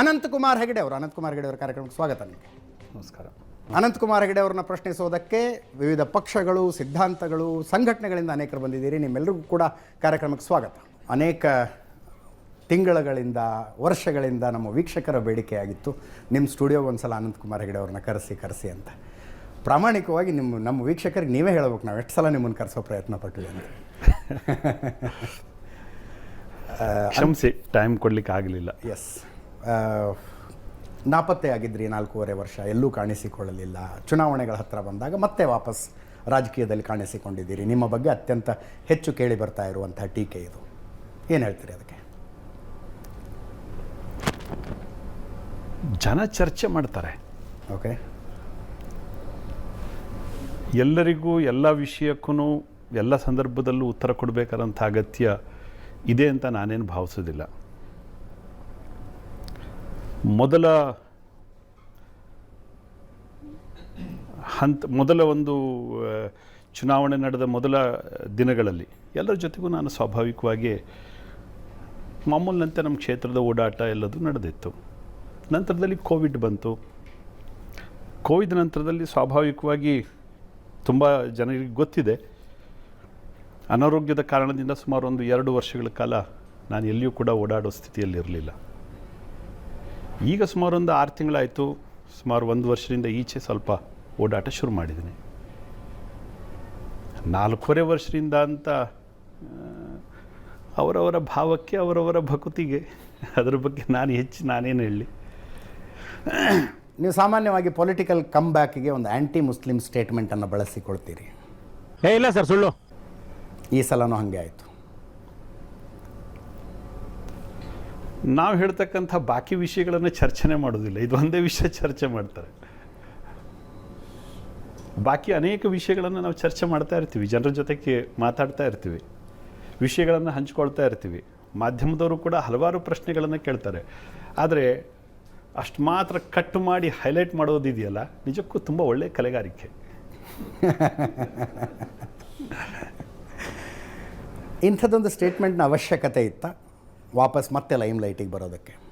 ಅನಂತಕುಮಾರ್ ಹೆಗಡೆ ಅವರು ಅನಂತಕುಮಾರ್ ಹೆಗಡೆ ಅವರ ಕಾರ್ಯಕ್ರಮಕ್ಕೆ ಸ್ವಾಗತ ನಿಮಗೆ. ನಮಸ್ಕಾರ. ಅನಂತಕುಮಾರ್ ಹೆಗಡೆ ಅವರನ್ನ ಪ್ರಶ್ನಿಸೋದಕ್ಕೆ ವಿವಿಧ ಪಕ್ಷಗಳು ಸಿದ್ಧಾಂತಗಳು ಸಂಘಟನೆಗಳಿಂದ ಅನೇಕರು ಬಂದಿದ್ದೀರಿ. ನಿಮ್ಮೆಲ್ಲರಿಗೂ ಕೂಡ ಕಾರ್ಯಕ್ರಮಕ್ಕೆ ಸ್ವಾಗತ. ಅನೇಕ ತಿಂಗಳುಗಳಿಂದ ವರ್ಷಗಳಿಂದ ನಮ್ಮ ವೀಕ್ಷಕರ ಬೇಡಿಕೆಯಾಗಿತ್ತು. ನಿಮ್ಮ ಸ್ಟುಡಿಯೋಗೆ ಒಂದ್ಸಲ ಅನಂತಕುಮಾರ್ ಹೆಗಡೆ ಅವ್ರನ್ನ ಕರೆಸಿ ಕರೆಸಿ ಅಂತ. ಪ್ರಾಮಾಣಿಕವಾಗಿ ನಿಮ್ಮ ನಮ್ಮ ವೀಕ್ಷಕರಿಗೆ ನೀವೇ ಹೇಳ್ಬೇಕು ನಾವು ಎಷ್ಟು ಸಲ ನಿಮ್ಮನ್ನು ಕರೆಸೋ ಪ್ರಯತ್ನ ಪಟ್ವಿ ಅಂತ. ಕ್ಷಮಿಸಿ ಟೈಮ್ ಕೊಡ್ಲಿಕ್ಕೆ ಆಗಲಿಲ್ಲ. ಎಸ್ ನಾಪತ್ತೆ ಆಗಿದ್ರಿ ನಾಲ್ಕೂವರೆ ವರ್ಷ ಎಲ್ಲೂ ಕಾಣಿಸಿಕೊಳ್ಳಲಿಲ್ಲ. ಚುನಾವಣೆಗಳ ಹತ್ತಿರ ಬಂದಾಗ ಮತ್ತೆ ವಾಪಸ್ ರಾಜಕೀಯದಲ್ಲಿ ಕಾಣಿಸಿಕೊಂಡಿದ್ದೀರಿ. ನಿಮ್ಮ ಬಗ್ಗೆ ಅತ್ಯಂತ ಹೆಚ್ಚು ಕೇಳಿ ಬರ್ತಾ ಇರುವಂಥ ಟೀಕೆ ಇದು. ಏನು ಹೇಳ್ತೀರಿ ಅದಕ್ಕೆ? ಜನ ಚರ್ಚೆ ಮಾಡ್ತಾರೆ. ಓಕೆ. ಎಲ್ಲರಿಗೂ ಎಲ್ಲ ವಿಷಯಕ್ಕೂ ಎಲ್ಲ ಸಂದರ್ಭದಲ್ಲೂ ಉತ್ತರ ಕೊಡಬೇಕಾದಂಥ ಅಗತ್ಯ ಇದೆ ಅಂತ ನಾನೇನು ಭಾವಿಸೋದಿಲ್ಲ. ಮೊದಲ ಹಂತ, ಮೊದಲ ಒಂದು ಚುನಾವಣೆ ನಡೆದ ಮೊದಲ ದಿನಗಳಲ್ಲಿ ಎಲ್ಲರ ಜೊತೆಗೂ ನಾನು ಸ್ವಾಭಾವಿಕವಾಗಿ ಮಾಮೂಲಿನಂತೆ ನಮ್ಮ ಕ್ಷೇತ್ರದ ಓಡಾಟ ಎಲ್ಲದೂ ನಡೆದಿತ್ತು. ನಂತರದಲ್ಲಿ ಕೋವಿಡ್ ಬಂತು. ಕೋವಿಡ್ ನಂತರದಲ್ಲಿ ಸ್ವಾಭಾವಿಕವಾಗಿ ತುಂಬ ಜನರಿಗೆ ಗೊತ್ತಿದೆ. ಅನಾರೋಗ್ಯದ ಕಾರಣದಿಂದ ಸುಮಾರು ಒಂದು ಎರಡು ವರ್ಷಗಳ ಕಾಲ ನಾನು ಎಲ್ಲಿಯೂ ಕೂಡ ಓಡಾಡೋ ಸ್ಥಿತಿಯಲ್ಲಿ ಇರಲಿಲ್ಲ ಈಗ ಸುಮಾರು ಒಂದು ಆರು ತಿಂಗಳಾಯಿತು ಸುಮಾರು ಒಂದು ವರ್ಷದಿಂದ ಈಚೆ ಸ್ವಲ್ಪ ಓಡಾಟ ಶುರು ಮಾಡಿದ್ದೀನಿ. ನಾಲ್ಕೂವರೆ ವರ್ಷದಿಂದ ಅಂತ ಅವರವರ ಭಾವಕ್ಕೆ ಅವರವರ ಭಕುತಿಗೆ ಅದರ ಬಗ್ಗೆ ನಾನು ಹೆಚ್ಚು ನಾನೇನು ಹೇಳಲಿ. ನೀವು ಸಾಮಾನ್ಯವಾಗಿ ಪೊಲಿಟಿಕಲ್ ಕಮ್ ಬ್ಯಾಕಿಗೆ ಒಂದು ಆ್ಯಂಟಿ ಮುಸ್ಲಿಮ್ ಸ್ಟೇಟ್ಮೆಂಟನ್ನು ಬಳಸಿಕೊಳ್ತೀರಿ. ಏ ಇಲ್ಲ ಸರ್ ಸುಳ್ಳು. ಈ ಸಲನೂ ಹಾಗೆ ಆಯಿತು. ನಾವು ಹೇಳ್ತಕ್ಕಂಥ ಬಾಕಿ ವಿಷಯಗಳನ್ನು ಚರ್ಚನೆ ಮಾಡೋದಿಲ್ಲ. ಇದು ಒಂದೇ ವಿಷಯ ಚರ್ಚೆ ಮಾಡ್ತಾರೆ. ಬಾಕಿ ಅನೇಕ ವಿಷಯಗಳನ್ನು ನಾವು ಚರ್ಚೆ ಮಾಡ್ತಾ ಇರ್ತೀವಿ. ಜನರ ಜೊತೆಗೆ ಮಾತಾಡ್ತಾ ಇರ್ತೀವಿ. ವಿಷಯಗಳನ್ನು ಹಂಚ್ಕೊಳ್ತಾ ಇರ್ತೀವಿ. ಮಾಧ್ಯಮದವರು ಕೂಡ ಹಲವಾರು ಪ್ರಶ್ನೆಗಳನ್ನು ಕೇಳ್ತಾರೆ. ಆದರೆ ಅಷ್ಟು ಮಾತ್ರ ಕಟ್ ಮಾಡಿ ಹೈಲೈಟ್ ಮಾಡೋದಿದೆಯಲ್ಲ? ನಿಜಕ್ಕೂ ತುಂಬ ಒಳ್ಳೆಯ ಕಲೆಗಾರಿಕೆ. ಇಂಥದ್ದೊಂದು ಸ್ಟೇಟ್ಮೆಂಟ್ನ ಅವಶ್ಯಕತೆ ಇತ್ತ? ವಾಪಸ್ ಮತ್ತೆ ಲೈಮ್ ಲೈಟಿಗೆ ಬರೋದಕ್ಕೆ?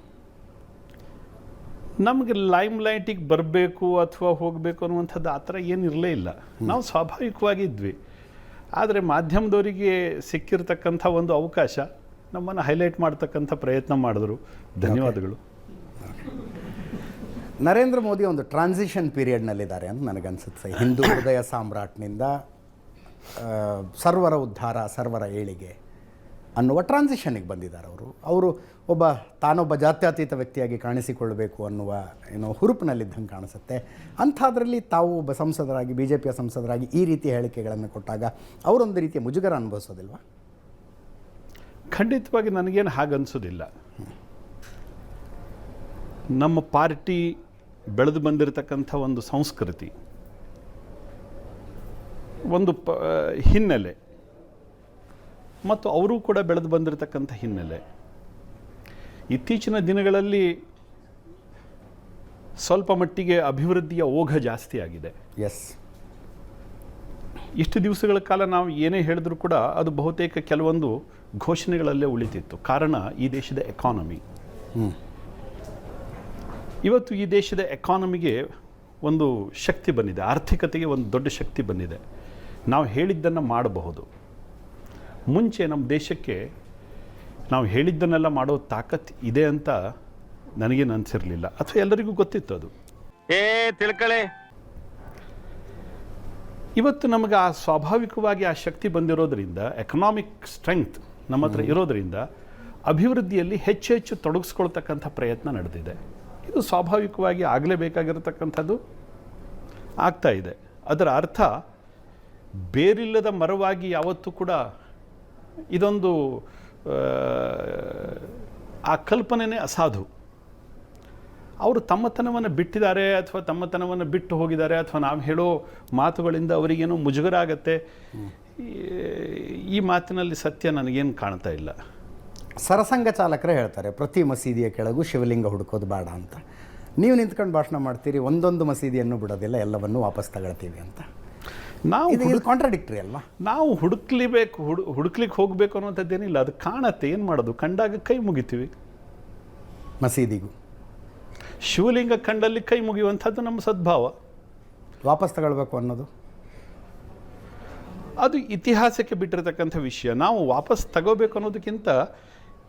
ನಮಗೆ ಲೈಮ್ ಲೈಟಿಗೆ ಬರಬೇಕು ಅಥವಾ ಹೋಗಬೇಕು ಅನ್ನುವಂಥದ್ದು ಆ ಥರ ಏನಿರಲೇ ಇಲ್ಲ. ನಾವು ಸ್ವಾಭಾವಿಕವಾಗಿದ್ವಿ. ಆದರೆ ಮಾಧ್ಯಮದವರಿಗೆ ಸಿಕ್ಕಿರ್ತಕ್ಕಂಥ ಒಂದು ಅವಕಾಶ ನಮ್ಮನ್ನು ಹೈಲೈಟ್ ಮಾಡ್ತಕ್ಕಂಥ ಪ್ರಯತ್ನ ಮಾಡಿದ್ರು. ಧನ್ಯವಾದಗಳು. ನರೇಂದ್ರ ಮೋದಿ ಒಂದು ಟ್ರಾನ್ಸಿಷನ್ ಪೀರಿಯಡ್ನಲ್ಲಿದ್ದಾರೆ ಅಂತ ನನಗನ್ಸುತ್ತೆ. ಹಿಂದೂ ಹೃದಯ ಸಾಮ್ರಾಟ್ನಿಂದ ಸರ್ವರ ಉದ್ಧಾರ ಸರ್ವರ ಏಳಿಗೆ. ಅನ್ನುವ ಟ್ರಾನ್ಸಿಷನ್ನಿಗೆ ಬಂದಿದ್ದಾರೆ ಅವರು. ಅವರು ಒಬ್ಬ ತಾನೊಬ್ಬ ಜಾತ್ಯತೀತ ವ್ಯಕ್ತಿಯಾಗಿ ಕಾಣಿಸಿಕೊಳ್ಳಬೇಕು ಅನ್ನುವ ಏನೋ ಹುರುಪಿನಲ್ಲಿದ್ದಂಗೆ ಕಾಣಿಸುತ್ತೆ. ಅಂಥದ್ರಲ್ಲಿ ತಾವು ಒಬ್ಬ ಸಂಸದರಾಗಿ ಬಿ ಜೆ ಪಿಯ ಸಂಸದರಾಗಿ ಈ ರೀತಿಯ ಹೇಳಿಕೆಗಳನ್ನು ಕೊಟ್ಟಾಗ ಅವರೊಂದು ರೀತಿಯ ಮುಜುಗರ ಅನುಭವಿಸೋದಿಲ್ವಾ? ಖಂಡಿತವಾಗಿ ನನಗೇನು ಹಾಗನ್ಸೋದಿಲ್ಲ. ನಮ್ಮ ಪಾರ್ಟಿ ಬೆಳೆದು ಬಂದಿರತಕ್ಕಂಥ ಒಂದು ಸಂಸ್ಕೃತಿ, ಒಂದು ಪ, ಹಿನ್ನೆಲೆ ಮತ್ತು ಅವರೂ ಕೂಡ ಬೆಳೆದು ಬಂದಿರತಕ್ಕಂಥ ಹಿನ್ನೆಲೆ. ಇತ್ತೀಚಿನ ದಿನಗಳಲ್ಲಿ ಸ್ವಲ್ಪ ಮಟ್ಟಿಗೆ ಅಭಿವೃದ್ಧಿಯ ಓಘ ಜಾಸ್ತಿ ಆಗಿದೆ. ಎಸ್ ಇಷ್ಟು ದಿವಸಗಳ ಕಾಲ ನಾವು ಏನೇ ಹೇಳಿದ್ರು ಕೂಡ ಅದು ಬಹುತೇಕ ಕೆಲವೊಂದು ಘೋಷಣೆಗಳಲ್ಲೇ ಉಳಿತಿತ್ತು ಕಾರಣ ಈ ದೇಶದ ಎಕಾನಮಿ ಇವತ್ತು ಈ ದೇಶದ ಎಕಾನಮಿಗೆ ಒಂದು ಶಕ್ತಿ ಬಂದಿದೆ. ಆರ್ಥಿಕತೆಗೆ ಒಂದು ದೊಡ್ಡ ಶಕ್ತಿ ಬಂದಿದೆ. ನಾವು ಹೇಳಿದ್ದನ್ನು ಮಾಡಬಹುದು. ಮುಂಚೆ ನಮ್ಮ ದೇಶಕ್ಕೆ ನಾವು ಹೇಳಿದ್ದನ್ನೆಲ್ಲ ಮಾಡೋ ತಾಕತ್ ಇದೆ ಅಂತ ನನಗೇನು ಅನಿಸಿರಲಿಲ್ಲ ಅಥವಾ ಎಲ್ಲರಿಗೂ ಗೊತ್ತಿತ್ತು ಅದು. ಏ ತಿಳ್ಕಳೆ. ಇವತ್ತು ನಮಗೆ ಆ ಸ್ವಾಭಾವಿಕವಾಗಿ ಆ ಶಕ್ತಿ ಬಂದಿರೋದ್ರಿಂದ ಎಕನಾಮಿಕ್ ಸ್ಟ್ರೆಂಗ್ತ್ ನಮ್ಮ ಹತ್ರ ಇರೋದರಿಂದ ಅಭಿವೃದ್ಧಿಯಲ್ಲಿ ಹೆಚ್ಚು ಹೆಚ್ಚು ತೊಡಗಿಸ್ಕೊಳ್ತಕ್ಕಂಥ ಪ್ರಯತ್ನ ನಡೆದಿದೆ. ಇದು ಸ್ವಾಭಾವಿಕವಾಗಿ ಆಗಲೇಬೇಕಾಗಿರತಕ್ಕಂಥದ್ದು ಆಗ್ತಾ ಇದೆ. ಅದರ ಅರ್ಥ ಬೇರಿಲ್ಲದ ಮರವಾಗಿ ಯಾವತ್ತೂ ಕೂಡ ಇದೊಂದು ಆ, ಕಲ್ಪನೆಯೇ ಅಸಾಧು. ಅವರು ತಮ್ಮತನವನ್ನು ಬಿಟ್ಟಿದ್ದಾರೆ ಅಥವಾ ತಮ್ಮತನವನ್ನು ಬಿಟ್ಟು ಹೋಗಿದ್ದಾರೆ ಅಥವಾ ನಾವು ಹೇಳೋ ಮಾತುಗಳಿಂದ ಅವರಿಗೇನೋ ಮುಜುಗರ ಆಗತ್ತೆ ಈ- ಮಾತಿನಲ್ಲಿ ಸತ್ಯ ನನಗೇನು ಕಾಣ್ತಾ ಇಲ್ಲ. ಸರಸಂಘ ಚಾಲಕರೇ ಹೇಳ್ತಾರೆ ಪ್ರತಿ ಮಸೀದಿಯ ಕೆಳಗೂ ಶಿವಲಿಂಗ ಹುಡುಕೋದು ಬೇಡ ಅಂತ. ನೀವು ನಿಂತ್ಕೊಂಡು ಭಾಷಣ ಮಾಡ್ತೀರಿ ಒಂದೊಂದು ಮಸೀದಿಯನ್ನು ಬಿಡೋದಿಲ್ಲ ಎಲ್ಲವನ್ನು ವಾಪಸ್ ತಗೊಳ್ತೀವಿ ಅಂತ. ನಾವು ಕಾಂಟ್ರಡಿಕ್ಟ್ರಿ ಅಲ್ವಾ? ನಾವು ಹುಡುಕ್ಲಿಬೇಕು ಹುಡು ಹುಡುಕ್ಲಿಕ್ಕೆ ಹೋಗಬೇಕು ಅನ್ನುವಂಥದ್ದೇನಿಲ್ಲ ಅದು ಕಾಣತ್ತೆ. ಏನು ಮಾಡೋದು? ಕಂಡಾಗ ಕೈ ಮುಗಿತೀವಿ. ಮಸೀದಿಗೂ. ಶಿವಲಿಂಗ ಕಂಡಲ್ಲಿ ಕೈ ಮುಗಿಯುವಂಥದ್ದು ನಮ್ಮ ಸದ್ಭಾವ. ವಾಪಸ್ ತಗೊಳ್ಬೇಕು ಅನ್ನೋದು? ಅದು ಇತಿಹಾಸಕ್ಕೆ ಬಿಟ್ಟಿರತಕ್ಕಂಥ ವಿಷಯ. ನಾವು ವಾಪಸ್ ತಗೋಬೇಕು ಅನ್ನೋದಕ್ಕಿಂತ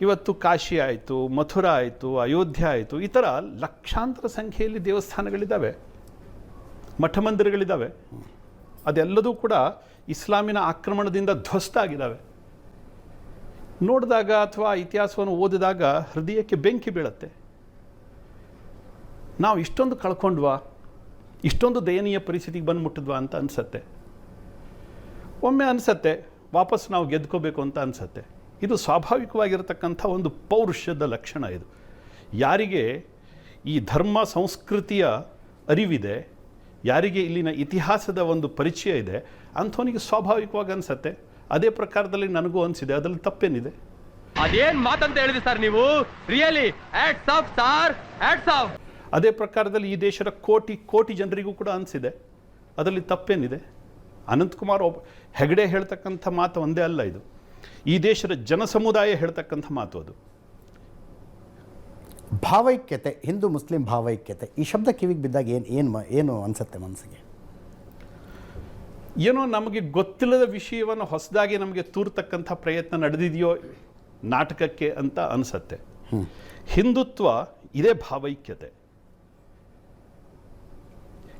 ಇವತ್ತು ಕಾಶಿ ಆಯಿತು ಮಥುರಾ ಆಯಿತು ಅಯೋಧ್ಯೆ ಆಯಿತು ಈ ಥರ ಲಕ್ಷಾಂತರ ಸಂಖ್ಯೆಯಲ್ಲಿ ದೇವಸ್ಥಾನಗಳಿದ್ದಾವೆ. ಮಠ ಮಂದಿರಗಳಿದ್ದಾವೆ ಅದೆಲ್ಲದೂ ಕೂಡ ಇಸ್ಲಾಮಿನ ಆಕ್ರಮಣದಿಂದ ಧ್ವಸ್ತ ಆಗಿದ್ದಾವೆ. ನೋಡಿದಾಗ ಅಥವಾ ಇತಿಹಾಸವನ್ನು ಓದಿದಾಗ ಹೃದಯಕ್ಕೆ ಬೆಂಕಿ ಬೀಳುತ್ತೆ. ನಾವು ಇಷ್ಟೊಂದು ಕಳ್ಕೊಂಡ್ವಾ? ಇಷ್ಟೊಂದು ದಯನೀಯ ಪರಿಸ್ಥಿತಿಗೆ ಬಂದು ಮುಟ್ಟಿದ್ವಾ ಅಂತ ಅನಿಸತ್ತೆ. ಒಮ್ಮೆ ಅನಿಸತ್ತೆ, ವಾಪಸ್ ನಾವು ಗೆದ್ಕೋಬೇಕು ಅಂತ ಅನಿಸತ್ತೆ. ಇದು ಸ್ವಾಭಾವಿಕವಾಗಿರತಕ್ಕಂಥ ಒಂದು ಪೌರುಷದ ಲಕ್ಷಣ ಇದು. ಯಾರಿಗೆ ಈ ಧರ್ಮ, ಸಂಸ್ಕೃತಿಯ ಅರಿವಿದೆ ಯಾರಿಗೆ ಇಲ್ಲಿನ ಇತಿಹಾಸದ ಒಂದು ಪರಿಚಯ ಇದೆ ಅಂಥವನಿಗೆ ಸ್ವಾಭಾವಿಕವಾಗಿ ಅನಿಸತ್ತೆ. ಅದೇ ಪ್ರಕಾರದಲ್ಲಿ ನನಗೂ ಅನಿಸಿದೆ ಅದರಲ್ಲಿ ತಪ್ಪೇನಿದೆ. ಅದೇನ್ ಮಾತಂತ ಹೇಳಿದ್ರಿ ಸರ್ ನೀವು? ರಿಯಲಿ ಆಫ್ ಸಾರ್ ಆಫ್ ಅದೇ ಪ್ರಕಾರದಲ್ಲಿ ಈ ದೇಶದ ಕೋಟಿ ಕೋಟಿ ಜನರಿಗೂ ಕೂಡ ಅನಿಸಿದೆ. ಅದರಲ್ಲಿ ತಪ್ಪೇನಿದೆ. ಅನಂತಕುಮಾರ್ ಒಬ್ಬ ಹೆಗಡೆ ಹೇಳ್ತಕ್ಕಂಥ ಮಾತು ಒಂದೇ ಅಲ್ಲ ಇದು. ಈ ದೇಶದ ಜನಸಮುದಾಯ ಹೇಳ್ತಕ್ಕಂಥ ಮಾತು ಅದು. ಭಾವೈಕ್ಯತೆ ಹಿಂದೂ ಮುಸ್ಲಿಂ ಭಾವೈಕ್ಯತೆ ಈ ಶಬ್ದ ಕಿವಿಗೆ ಬಿದ್ದಾಗ ಏನು ಏನು ಏನು ಅನಿಸುತ್ತೆ ಮನಸ್ಸಿಗೆ? ಏನೋ ನಮಗೆ ಗೊತ್ತಿಲ್ಲದ ವಿಷಯವನ್ನು ಹೊಸದಾಗಿ ನಮಗೆ ತೂರ್ತಕ್ಕಂಥ ಪ್ರಯತ್ನ ನಡೆದಿದೆಯೋ ನಾಟಕಕ್ಕೆ ಅಂತ ಅನಿಸತ್ತೆ. ಹಿಂದುತ್ವ ಇದೇ ಭಾವೈಕ್ಯತೆ.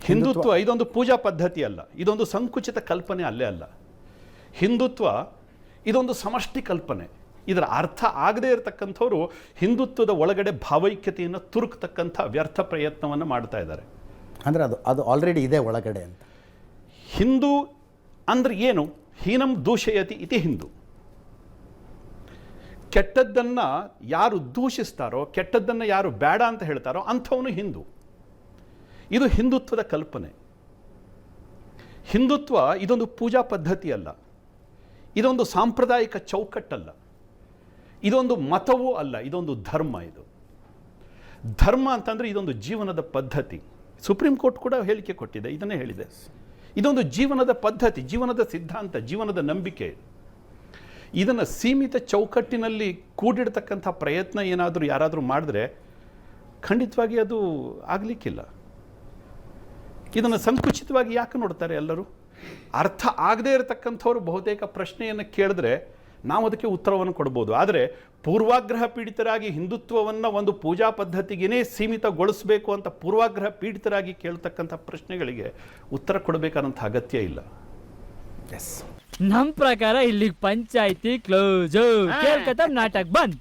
ಹಿಂದುತ್ವ. ಇದೊಂದು ಪೂಜಾ ಪದ್ಧತಿ ಅಲ್ಲ ಇದೊಂದು ಸಂಕುಚಿತ ಕಲ್ಪನೆ ಅಲ್ಲೇ ಅಲ್ಲ. ಹಿಂದುತ್ವ ಇದೊಂದು ಸಮಷ್ಟಿ ಕಲ್ಪನೆ. ಇದರ ಅರ್ಥ ಆಗದೇ ಇರತಕ್ಕಂಥವ್ರು ಹಿಂದುತ್ವದ ಒಳಗಡೆ ಭಾವೈಕ್ಯತೆಯನ್ನು ತುರುಕ್ತಕ್ಕಂಥ ವ್ಯರ್ಥ ಪ್ರಯತ್ನವನ್ನು ಮಾಡ್ತಾ ಇದ್ದಾರೆ. ಅಂದರೆ ಅದು ಅದು ಆಲ್ರೆಡಿ ಇದೆ ಒಳಗಡೆ ಅಂತ. ಹಿಂದೂ ಅಂದ್ರೆ ಏನು? ಹೀನಂ ದೂಷಯತಿ ಇತಿ ಹಿಂದೂ. ಕೆಟ್ಟದ್ದನ್ನು ಯಾರು ದೂಷಿಸ್ತಾರೋ ಕೆಟ್ಟದ್ದನ್ನು ಯಾರು ಬೇಡ ಅಂತ ಹೇಳ್ತಾರೋ ಅಂಥವನು ಹಿಂದೂ. ಇದು ಹಿಂದುತ್ವದ ಕಲ್ಪನೆ. ಹಿಂದುತ್ವ ಇದೊಂದು ಪೂಜಾ ಪದ್ಧತಿ ಅಲ್ಲ ಇದೊಂದು ಸಾಂಪ್ರದಾಯಿಕ ಚೌಕಟ್ಟಲ್ಲ. ಇದೊಂದು ಮತವೂ ಅಲ್ಲ, ಇದೊಂದು ಧರ್ಮ ಇದು. ಧರ್ಮ ಅಂತಂದರೆ ಇದೊಂದು ಜೀವನದ ಪದ್ಧತಿ. ಸುಪ್ರೀಂ ಕೋರ್ಟ್ ಕೂಡ ಹೇಳಿಕೆ ಕೊಟ್ಟಿದೆ, ಇದನ್ನೇ ಹೇಳಿದೆ. ಇದೊಂದು ಜೀವನದ ಪದ್ಧತಿ, ಜೀವನದ ಸಿದ್ಧಾಂತ, ಜೀವನದ ನಂಬಿಕೆ. ಇದನ್ನು ಸೀಮಿತ ಚೌಕಟ್ಟಿನಲ್ಲಿ ಕೂಡಿಡ್ತಕ್ಕಂಥ ಪ್ರಯತ್ನ ಏನಾದರೂ ಯಾರಾದರೂ ಮಾಡಿದ್ರೆ ಖಂಡಿತವಾಗಿ ಅದು ಆಗಲಿಕ್ಕಿಲ್ಲ. ಇದನ್ನು ಸಂಕುಚಿತವಾಗಿ ಯಾಕೆ ನೋಡ್ತಾರೆ ಎಲ್ಲರೂ? ಅರ್ಥ ಆಗದೇ ಇರತಕ್ಕಂಥವ್ರು ಬಹುತೇಕ ಪ್ರಶ್ನೆಯನ್ನು ಕೇಳಿದ್ರೆ ನಾವು ಅದಕ್ಕೆ ಉತ್ತರವನ್ನು ಕೊಡ್ಬೋದು. ಆದರೆ ಪೂರ್ವಾಗ್ರಹ ಪೀಡಿತರಾಗಿ ಹಿಂದುತ್ವವನ್ನು ಒಂದು ಪೂಜಾ ಪದ್ಧತಿಗೇ ಸೀಮಿತಗೊಳಿಸಬೇಕು ಅಂತ ಪೂರ್ವಾಗ್ರಹ ಪೀಡಿತರಾಗಿ ಕೇಳ್ತಕ್ಕಂಥ ಪ್ರಶ್ನೆಗಳಿಗೆ ಉತ್ತರ ಕೊಡಬೇಕಾದಂಥ ಅಗತ್ಯ ಇಲ್ಲ. ಎಸ್ ನಮ್ಮ ಪ್ರಕಾರ ಇಲ್ಲಿ ಪಂಚಾಯಿತಿ ಕ್ಲೋಸ್ ನಾಟಕ ನಾಟಕ್ ಬಂದ್.